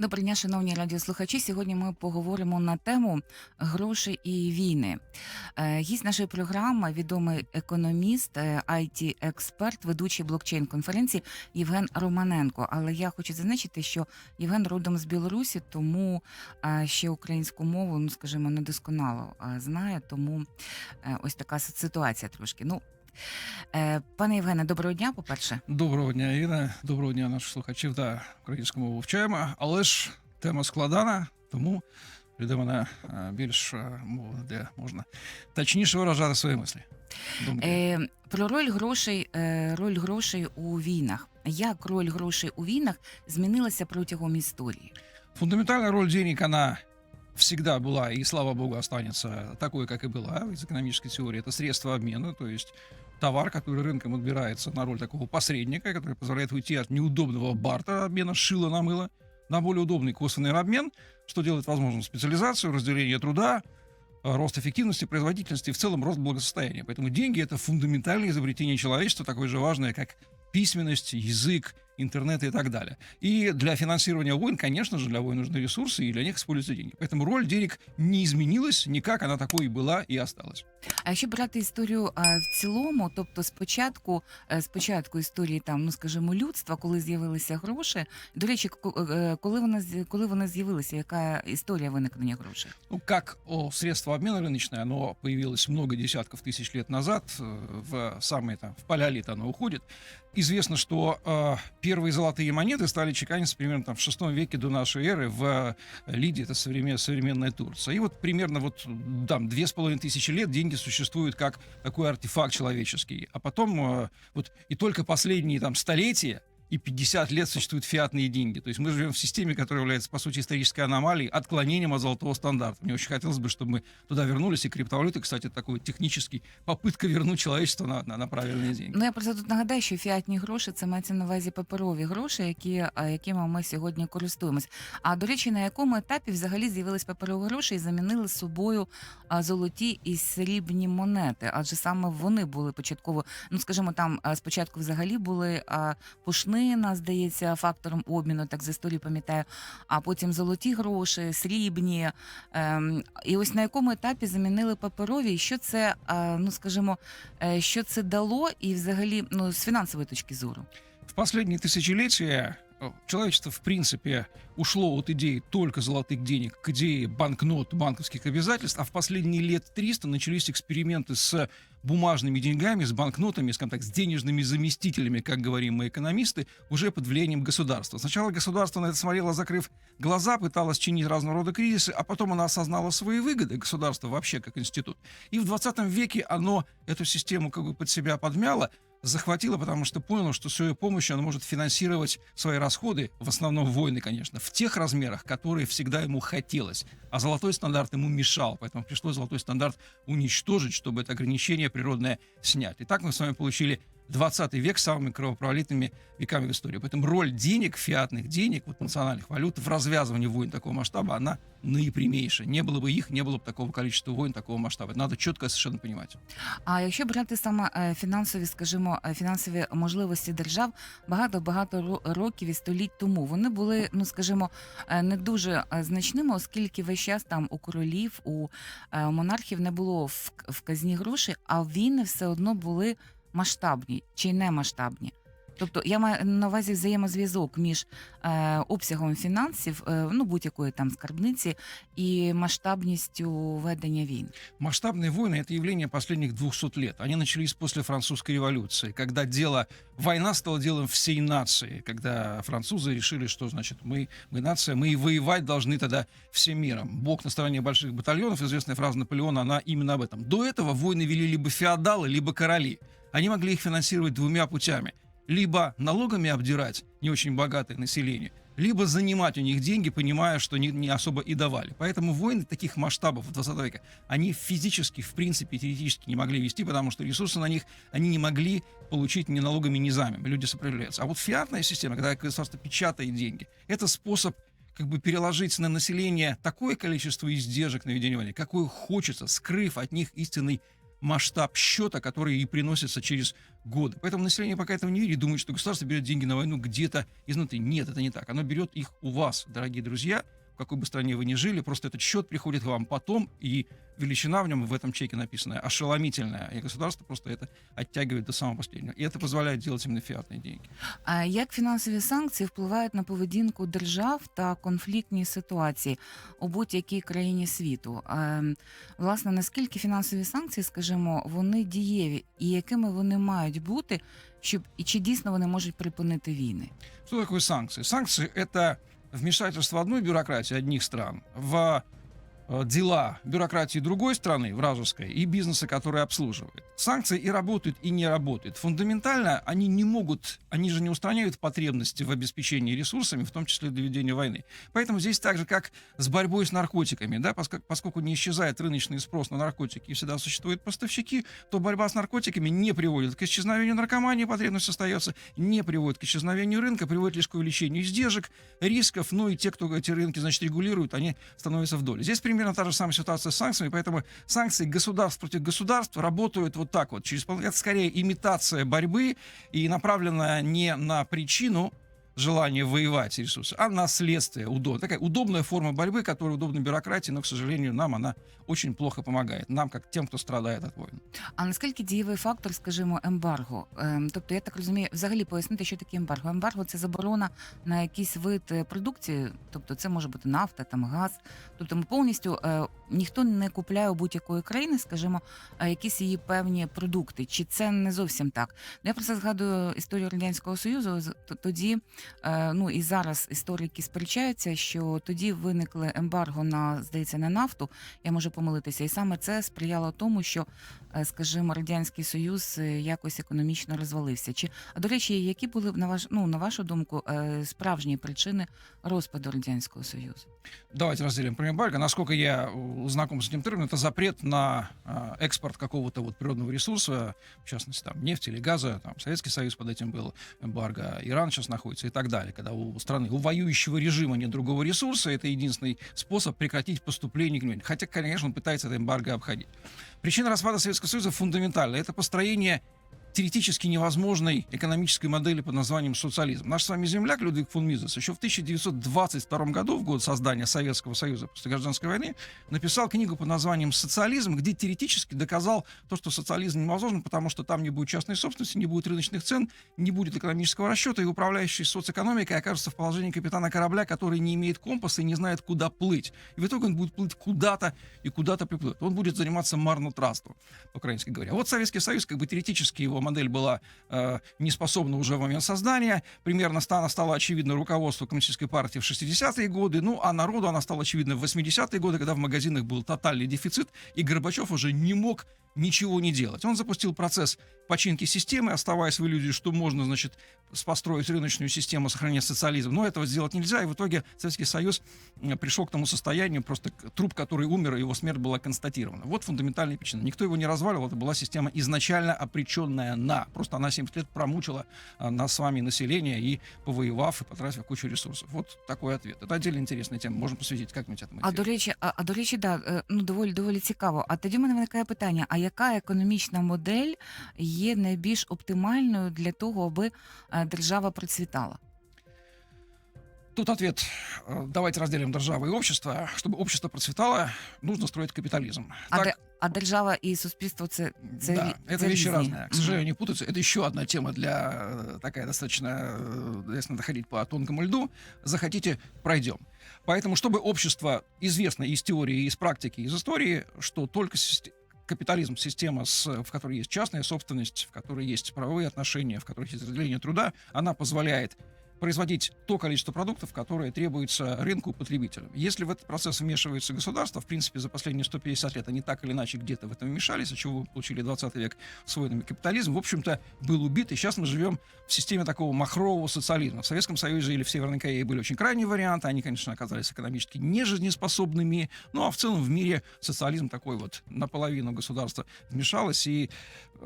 Добрий дня, шановні радіослухачі. Сьогодні ми поговоримо на тему гроші і війни. Е, Гість нашої програми відомий економіст, it експерт ведучий блокчейн конференції Євген Романенко. Але я хочу зазначити, що Євген родом з Білорусі, тому е, ще українську мову, ну скажімо, недосконало е, знає. Тому е, ось така ситуація трошки. Ну, е, пане Євгене, доброго дня, по-перше. Доброго дня, Іна. Доброго дня, наших слухачів та українську мову вчаємо. Але ж тема складана, тому для мене е, більш е, мова, де можна точніше виражати свої мислі. Думки. Е, про роль грошей, е, роль грошей у війнах. Як роль грошей у війнах змінилася протягом історії? Фундаментальная роль денег, она всегда была и, слава богу, останется такой, как и была из экономической теории. Это средство обмена, то есть товар, который рынком отбирается на роль такого посредника, который позволяет уйти от неудобного бартера обмена шила на мыло на более удобный косвенный обмен, что делает возможным специализацию, разделение труда, рост эффективности, производительности и в целом рост благосостояния. Поэтому деньги — это фундаментальное изобретение человечества, такое же важное, как письменность, язык, интернет и так далее. И для финансирования войн, конечно же, для войн нужны ресурсы, и для них используются деньги. Поэтому роль денег не изменилась никак, она такой и была, и осталась. А якщо брати історію е, в цілому, тобто спочатку, е, спочатку історії там, ну скажімо, людства, коли з'явилися гроші. До речі, ко- е, коли вони з- коли вони з'явилися, яка історія виникнення грошей? Ну, как о, средство обмена рыночное, оно появилось много десятков тысяч лет назад, э, в самые там, в палеолит оно уходит. Известно, что э, первые золотые монеты стали чеканиться примерно там, в шестом веке до нашей эры в э, Лидии, это современ- современная Турция. И вот примерно вот там две с половиной тысячи лет деньги существуют как такой артефакт человеческий. А потом э, вот и только последние там столетия и 50 лет существуют фиатные деньги. То есть мы живем в системе, которая является, по сути, исторической аномалией, отклонением от золотого стандарта. Мне очень хотелось бы, чтобы мы туда вернулись. И криптовалюта, кстати, это такой технический попытка вернуть человечество на, на, на правильные деньги. Ну я просто тут нагадаю, що фіатні гроші це мається на увазі паперові гроші, які е, якими ми сьогодні користуємось. А до речі, на якому етапі взагалі з'явились паперові гроші і замінили собою а, золоті і срібні монети? Адже саме вони були початково. Ну скажімо, там а, спочатку взагалі були а, пушнина, здається, фактором обміну, так з історії пам'ятаю. А потім золоті гроші, срібні. Ем, і ось на якому етапі замінили паперові, що це, ну скажімо, е, що це дало, і взагалі, ну з фінансової точки зору. В последние тысячелетия человечество, в принципе, ушло от идеи только золотых денег к идее банкнот, банковских обязательств, а в последние лет 300 начались эксперименты с бумажными деньгами, с банкнотами, скажем так, с денежными заместителями, как говорим мы экономисты, уже под влиянием государства. Сначала государство на это смотрело, закрыв глаза, пыталось чинить разного рода кризисы, а потом оно осознало свои выгоды, государство вообще как институт. И в 20 веке оно эту систему как бы под себя подмяло, захватило, потому что поняло, что с ее помощью оно может финансировать свои расходы, в основном войны, конечно, в тех размерах, которые всегда ему хотелось. А золотой стандарт ему мешал, поэтому пришлось золотой стандарт уничтожить, чтобы это ограничение природное снять. И так мы с вами получили 20 век с самыми кровопролитными веками в истории. Поэтому роль денег, фиатных денег, вот национальных валют в развязывании войн такого масштаба, она наипрямейшая. Не было бы их, не было бы такого количества войн такого масштаба. Это надо четко совершенно понимать. А якщо брати саме е, фінансові, скажімо, е, фінансові можливості держав багато багато ро- років і століть тому вони були, ну скажімо, е, не дуже е, значними, оскільки весь час там у королів, у е, монархів не було в, в казні грошей, а війни все одно були масштабні чи не масштабні. Тобто я маю на увазі взаємозв'язок між е, обсягом фінансів, е, ну будь-якої там скарбниці, і масштабністю ведення війн. Масштабные войны — это явление последних 200 лет. Они начались после французской революции, когда дело, война стала делом всей нации, когда французы решили, что, значит, мы, мы нация, мы и воевать должны тогда всем миром. Бог на стороне больших батальонов, известная фраза Наполеона, она именно об этом. До этого войны вели либо феодалы, либо короли. Они могли их финансировать двумя путями. Либо налогами обдирать не очень богатое население, либо занимать у них деньги, понимая, что не, не особо и давали. Поэтому войны таких масштабов 20 века, они физически, в принципе, теоретически не могли вести, потому что ресурсы на них они не могли получить ни налогами, ни замами. Люди сопротивляются. А вот фиатная система, когда государство печатает деньги, это способ как бы переложить на население такое количество издержек на ведение войны, какое хочется, скрыв от них истинный масштаб счета, который и приносится через годы. Поэтому население пока этого не видит, и думает, что государство берет деньги на войну где-то изнутри. Нет, это не так. Оно берет их у вас, дорогие друзья, какой бы стране вы ни жили, просто этот счет приходит к вам потом, и величина в нем в этом чеке написанная ошеломительная, и государство просто это оттягивает до самого последнего. И это позволяет делать именно фиатные деньги. А як фінансові санкції впливають на поведінку держав та конфліктні ситуації у будь-якій країні світу? Ем, Власне, наскільки фінансові санкції, скажімо, вони дієві і якими вони мають бути, щоб і чи дійсно вони можуть припинити війни? Что такое санкции? Санкции — это вмешательство одной бюрократии, одних стран, в дела бюрократии другой страны, вражеской, и бизнеса, который обслуживает. Санкции и работают, и не работают. Фундаментально они не могут, они же не устраняют потребности в обеспечении ресурсами, в том числе для ведения войны. Поэтому здесь так же, как с борьбой с наркотиками, да, поскольку, поскольку не исчезает рыночный спрос на наркотики и всегда существуют поставщики, то борьба с наркотиками не приводит к исчезновению наркомании, потребность остается, не приводит к исчезновению рынка, приводит лишь к увеличению издержек, рисков, ну и те, кто эти рынки, значит, регулируют, они становятся в доле. Здесь примерно та же самая ситуация с санкциями, поэтому санкции государств против государства работают вот так вот. Через, это скорее имитация борьбы и направленная не на причину желание воевать ресурсы, а на следствие удобно. Такая удобная форма борьбы, которая удобна бюрократии, но, к сожалению, нам она очень плохо помогает. Нам, как тем, кто страдает от войн. А наскільки дієвий фактор, скажімо, ембарго? Ем, Тобто, я так розумію, взагалі пояснити, що таке ембарго. Ембарго це заборона на якийсь вид е, продукції, тобто це може бути нафта, там газ. Тобто, ми повністю е, ніхто не купляє у будь-якої країни, скажімо, е, якісь її певні продукти. Чи це не зовсім так? Ну, я просто згадую історію радянського союзу. з- т- Тоді, е, ну і зараз історики сперечаються, що тоді виникли ембарго на здається на нафту. Я можу помилитися, і саме це сприяло тому, що е, скажімо, радянський союз е, якось економічно розвалився. Чи а до речі, які були на ваш ну на вашу думку е, справжні причини розпаду радянського союзу? Давайте разделим про эмбарго. Насколько я э, знаком с этим термином, это запрет на э, экспорт какого-то вот природного ресурса, в частности, там, нефти или газа. Там, Советский Союз под этим был эмбарго, Иран сейчас находится и так далее. Когда у страны, у воюющего режима нет другого ресурса, это единственный способ прекратить поступление к нему. Хотя, конечно, он пытается это эмбарго обходить. Причина распада Советского Союза фундаментальная. Это построение теоретически невозможной экономической модели под названием социализм. Наш с вами земляк Людвиг фон Мизес еще в 1922 году, в год создания Советского Союза после гражданской войны, написал книгу под названием «Социализм», где теоретически доказал то, что социализм невозможен, потому что там не будет частной собственности, не будет рыночных цен, не будет экономического расчета, и управляющий соцэкономикой окажется в положении капитана корабля, который не имеет компаса и не знает, куда плыть. И в итоге он будет плыть куда-то и куда-то приплывет. Он будет заниматься марнотратством, по-украински говоря. Вот Советский Союз, как бы теоретически его модель была э, не способна уже в момент создания. Примерно стало, стало очевидно руководство коммунистической партии в 60-е годы, ну а народу она стала очевидна в 80-е годы, когда в магазинах был тотальный дефицит, и Горбачев уже не мог ничего не делать. Он запустил процесс починки системы, оставаясь в иллюзии, что можно, значит, с- построить рыночную систему, сохранять социализм. Но этого сделать нельзя, и в итоге Советский Союз э, пришел к тому состоянию, просто к- труп, который умер, и его смерть была констатирована. Вот фундаментальная причина. Никто его не разваливал, это была система изначально обреченная на. Просто она 70 лет промучила а, нас с вами население и повоевав, и потратив кучу ресурсов. Вот такой ответ. Это отдельно интересная тема, можем посвятить как-нибудь этому. А эфиру. до речі, а, а до речі, да, е, ну доволі доволі цікаво. А тоді в мене виникає питання: а яка економічна модель є найбільш оптимальною для того, аби е, держава процвітала? Тут ответ. э, Давайте разделим державу и общество. Чтобы общество процветало, нужно строить капитализм. А, Так, де, а держава і суспільство це, це, да, рі- это це вещи різні. разные. К Мгм. сожалению, не путаются. Это еще одна тема для э, такая достаточно, э, если надо ходить по тонкому льду. Захотите, пройдем. Поэтому, чтобы общество известно из теории, из практики, из истории, что только систе- капитализм, система, с, в которой есть частная собственность, в которой есть правовые отношения, в которой есть разделение труда, она позволяет производить то количество продуктов, которое требуется рынку потребителям. Если в этот процесс вмешивается государство, в принципе, за последние 150 лет они так или иначе где-то в этом вмешались, от чего получили 20 век свойными капитализм, в общем-то, был убит, и сейчас мы живем в системе такого махрового социализма. В Советском Союзе или в Северной Корее были очень крайние варианты, они, конечно, оказались экономически нежизнеспособными, ну а в целом в мире социализм такой вот наполовину государства вмешалось, и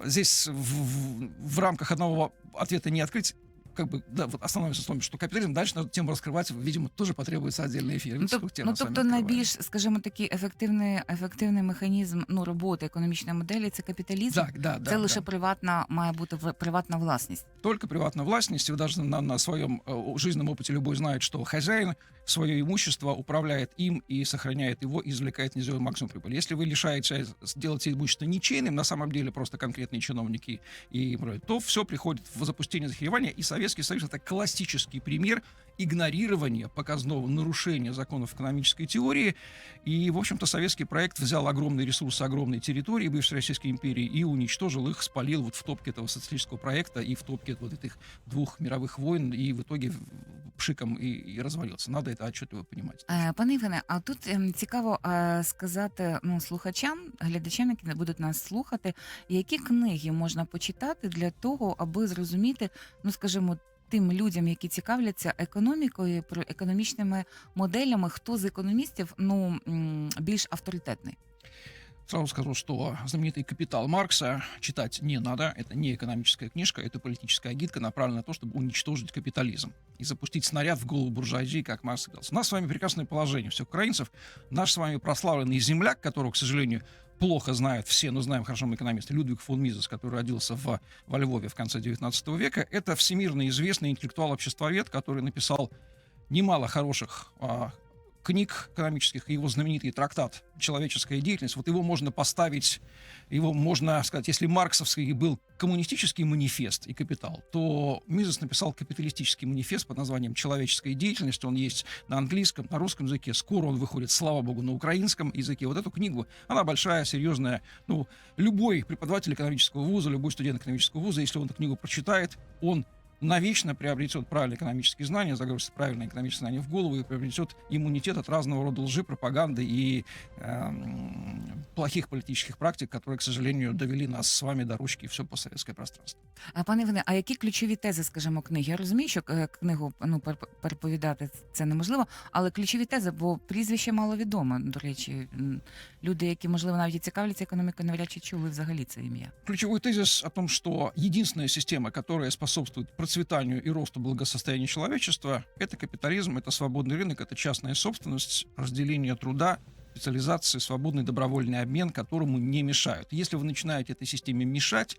здесь в, в- в рамках одного ответа не открыть как бы, да, вот остановимся с том, что капитализм, дальше на эту тему раскрывать, видимо, тоже потребуется отдельный эфир. Ну, Видите, тоб, сколько тем ну мы с вами тобто открываем. найбільш, скажімо, такий ефективний, ефективний механізм ну, роботи економічної моделі це капіталізм. Так, да, да. це да. лише приватна, має бути в- приватна власність. только приватная властность. Вы даже на, на своем э, жизненном опыте любой знает, что хозяин свое имущество управляет им и сохраняет его, и извлекает из него максимум прибыли. Если вы лишаете, сделаете имущество ничейным, на самом деле просто конкретные чиновники, и, то все приходит в запустение захеревания. И Советский Союз — это классический пример игнорирования показного нарушения законов экономической теории. И, в общем-то, советский проект взял огромные ресурсы огромной территории бывшей Российской империи и уничтожил их, спалил вот в топке этого социалистического проекта и в топке вот этих двух мировых войн, и в итоге в- пшиком и, и развалился. Надо это отчетливо понимать. Е, Пане Іване, а тут ем, цікаво е, сказати ну, слухачам, глядачам, які будуть нас слухати, які книги можна почитати для того, аби зрозуміти, ну скажімо, тим людям, які цікавляться економікою, про економічними моделями, хто з економістів ну м, більш авторитетний. Сразу скажу, что знаменитый «Капитал» Маркса читать не надо. Это не экономическая книжка, это политическая гидка, направленная на то, чтобы уничтожить капитализм и запустить снаряд в голову буржуазии, как Маркс говорил. У нас с вами прекрасное положение всех украинцев. Наш с вами прославленный земляк, которого, к сожалению, плохо знают все, но знаем хорошо мы экономисты, Людвиг фон Мизес, который родился в, во Львове в конце 19 века, это всемирно известный интеллектуал-обществовед, который написал немало хороших а, книг экономических, и его знаменитый трактат «Человеческая деятельность», вот его можно поставить, его можно сказать, если марксовский был коммунистический манифест и капитал, то Мизес написал капиталистический манифест под названием «Человеческая деятельность», он есть на английском, на русском языке, скоро он выходит, слава богу, на украинском языке. Вот эту книгу, она большая, серьезная, ну, любой преподаватель экономического вуза, любой студент экономического вуза, если он эту книгу прочитает, он навечно приобретет правильные экономические знания, загрузится правильные экономические знания в голову и приобретет иммунитет от разного рода лжи, пропаганды и эм, плохих политических практик, которые, к сожалению, довели нас с вами до ручки все постсоветское пространство. А пане Іване, а які ключові тези, скажімо, книги? Я розумію, що е, книгу ну пер- переповідати це неможливо, але ключові тези, бо прізвище маловідоме. До речі, М, люди, які можливо навіть і цікавляться економікою, навряд чи чули взагалі це ім'я. Ключевой тезис о том, что единственная система, которая способствует процветанию и росту благосостояния человечества, это капитализм, это свободный рынок, это частная собственность, разделение труда, специализация, свободный добровольный обмен, которому не мешают. Если вы начинаете этой системе мешать,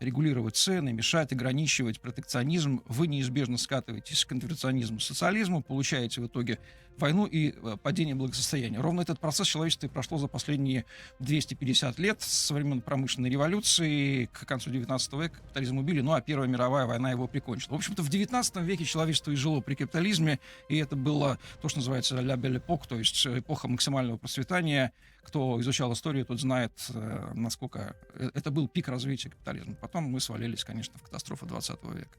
регулировать цены, мешать, ограничивать протекционизм, вы неизбежно скатываетесь к конверционизму, социализму, получаете в итоге войну и э, падение благосостояния. Ровно этот процесс человечества и прошло за последние 250 лет со времен промышленной революции к концу 19 века капитализм убили, ну а Первая мировая война его прикончила. В общем-то, в 19 веке человечество и жило при капитализме, и это было то, что называется «ля бель эпок», то есть э, эпоха максимального процветания. Кто изучал историю, тот знает, э, насколько это был пик развития капитализма. Потом мы свалились, конечно, в катастрофу 20 века.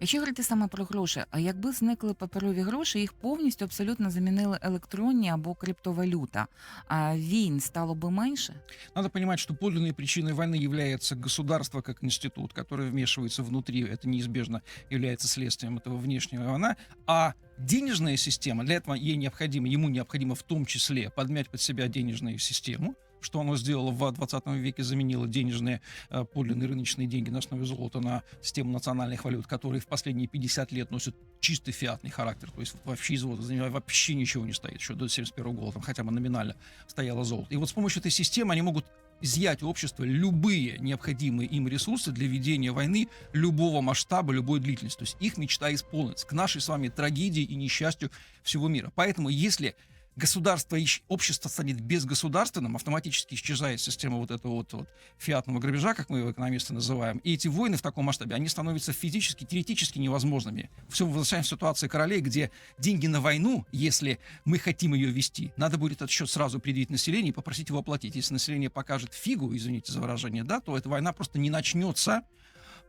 Якщо говорити саме про гроші, а якби зникли паперові гроші, їх повністю абсолютно замінили електронні або криптовалюта, а війн стало би менше? Надо понимать, что подлинной причиной войны является государство как институт, которое вмешивается внутри, это неизбежно является следствием этого внешнего война, а денежная система, для этого ей необходимо, ему необходимо в том числе подмять под себя денежную систему, что оно сделало в 20 веке, заменило денежные э, подлинные рыночные деньги на основе золота на систему национальных валют, которые в последние 50 лет носят чистый фиатный характер, то есть вообще из золота вообще ничего не стоит, еще до 71 года, там хотя бы номинально стояло золото. И вот с помощью этой системы они могут изъять у общества любые необходимые им ресурсы для ведения войны любого масштаба, любой длительности. То есть их мечта исполнится к нашей с вами трагедии и несчастью всего мира. Поэтому если государство общество станет безгосударственным, автоматически исчезает система вот этого вот, вот фиатного грабежа, как мы его экономисты называем, и эти войны в таком масштабе, они становятся физически, теоретически невозможными. Все возвращаемся к ситуации королей, где деньги на войну, если мы хотим ее вести, надо будет этот счет сразу предъявить населению и попросить его оплатить. Если население покажет фигу, извините за выражение, да, то эта война просто не начнется,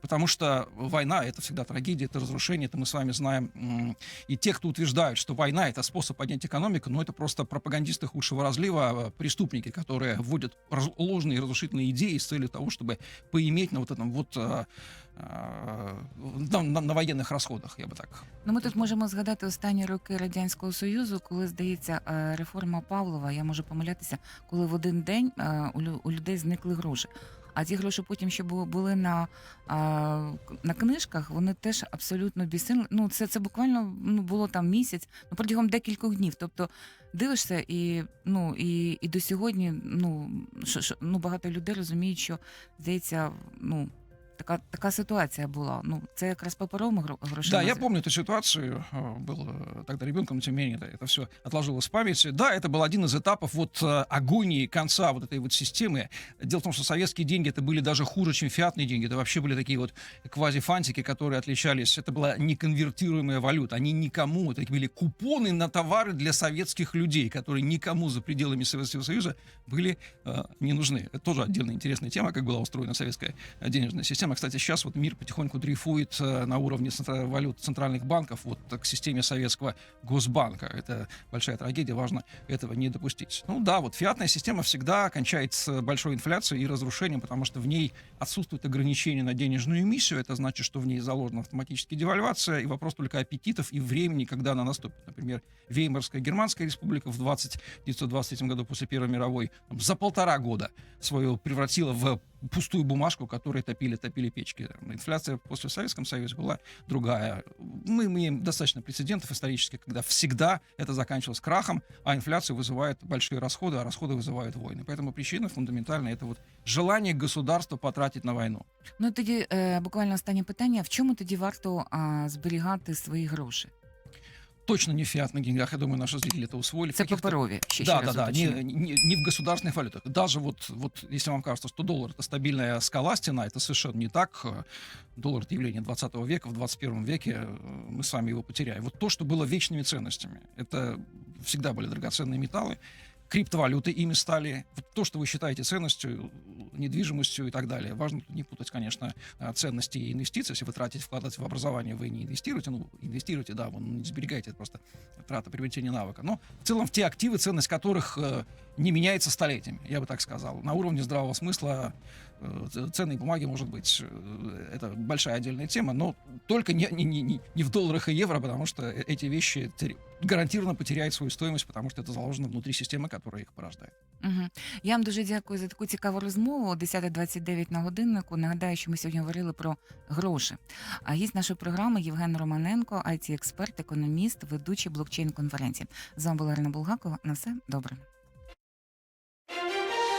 потому что война — это всегда трагедия, это разрушение, это мы с вами знаем. М, И те, кто утверждают, что война — это способ поднять экономику, ну, это просто пропагандисты худшего разлива, э, преступники, которые вводят раз- ложные разрушительные идеи с целью того, чтобы поиметь на вот этом вот э, э, на, на- на военных расходах, я бы так Ну, ми тут можемо згадати останні роки радянського союзу, коли здається е, реформа Павлова. Я можу помилятися, коли в один день е, у лю- у людей зникли гроші. А ті гроші потім, що бу- були на, на книжках, вони теж абсолютно бісили. Ну, це, це буквально ну, було там місяць, ну протягом декількох днів. Тобто дивишся, і ну і, і до сьогодні ну, що, що, ну багато людей розуміють, що здається, ну. Така, така ситуація була. Ну, це якраз паперовими гро- грошима. Да, я помню эту ситуацию. э, Был тогда ребенком, тем не менее, это, это все отложилось в памяти. Да, это был один из этапов вот э, агонии конца вот этой вот системы. Дело в том, что советские деньги это были даже хуже, чем фиатные деньги. Это вообще были такие вот квазифантики, которые отличались. Это была неконвертируемая валюта. Они никому, это были купоны на товары для советских людей, которые никому за пределами Советского Союза были э, не нужны. Это тоже отдельная интересная тема, как была устроена советская денежная система. Кстати, сейчас вот мир потихоньку дрейфует э, на уровне валют центральных банков вот к системе советского Госбанка. Это большая трагедия, важно этого не допустить. Ну да, вот фиатная система всегда кончается большой инфляцией и разрушением, потому что в ней отсутствует ограничение на денежную эмиссию. Это значит, что в ней заложена автоматически девальвация, и вопрос только аппетитов и времени, когда она наступит. Например, Веймарская Германская республика в 20, 1923 году после Первой мировой там, за полтора года свою превратила в пустую бумажку, которой топили, топили печки. Инфляция после Советском Союзе была другая. Мы имеем достаточно прецедентов исторических, когда всегда это заканчивалось крахом, а инфляция вызывает большие расходы, а расходы вызывают войны. Поэтому причина фундаментальная это вот желание государства потратить на войну. Ну тоді е, буквально останнє питання: в чому тоді варто а, зберігати свої гроші? Точно не в фиатных деньгах, я думаю, наши зрители это усвоили. Каких-то- паперові. Ще, да, да, да, не, не, не в государственных валютах. Даже вот, вот если вам кажется, что доллар это стабильная скала стена, это совершенно не так. Доллар это явление 20 века, в 21 веке э, мы с вами его потеряем. Вот то, что было вечными ценностями, это всегда были драгоценные металлы, криптовалюты ими стали. То, что вы считаете ценностью, недвижимостью и так далее. Важно не путать, конечно, э, ценности и инвестиции. Если вы тратите, вкладываете в образование, вы не инвестируете, ну, инвестируете, да, вы не сберегаете, это просто трата приобретения навыка. Но в целом в те активы, ценность которых э, не меняется столетиями, я бы так сказал. На уровне здравого смысла ценные бумаги, может быть, э, это большая отдельная тема, но только не, не, не- не, не в долларах и евро, потому что э- эти вещи тер- гарантированно потеряют свою стоимость, потому что это заложено внутри системы, которая их порождает. Угу. Я вам дуже дякую за таку цікаву розмову. 10.29 на годиннику. Нагадаю, що ми сьогодні говорили про гроші. А гість нашої програми Євген Романенко, it експерт економіст, ведучий блокчейн конференції. З вами була Ірина Булгакова. На все добре.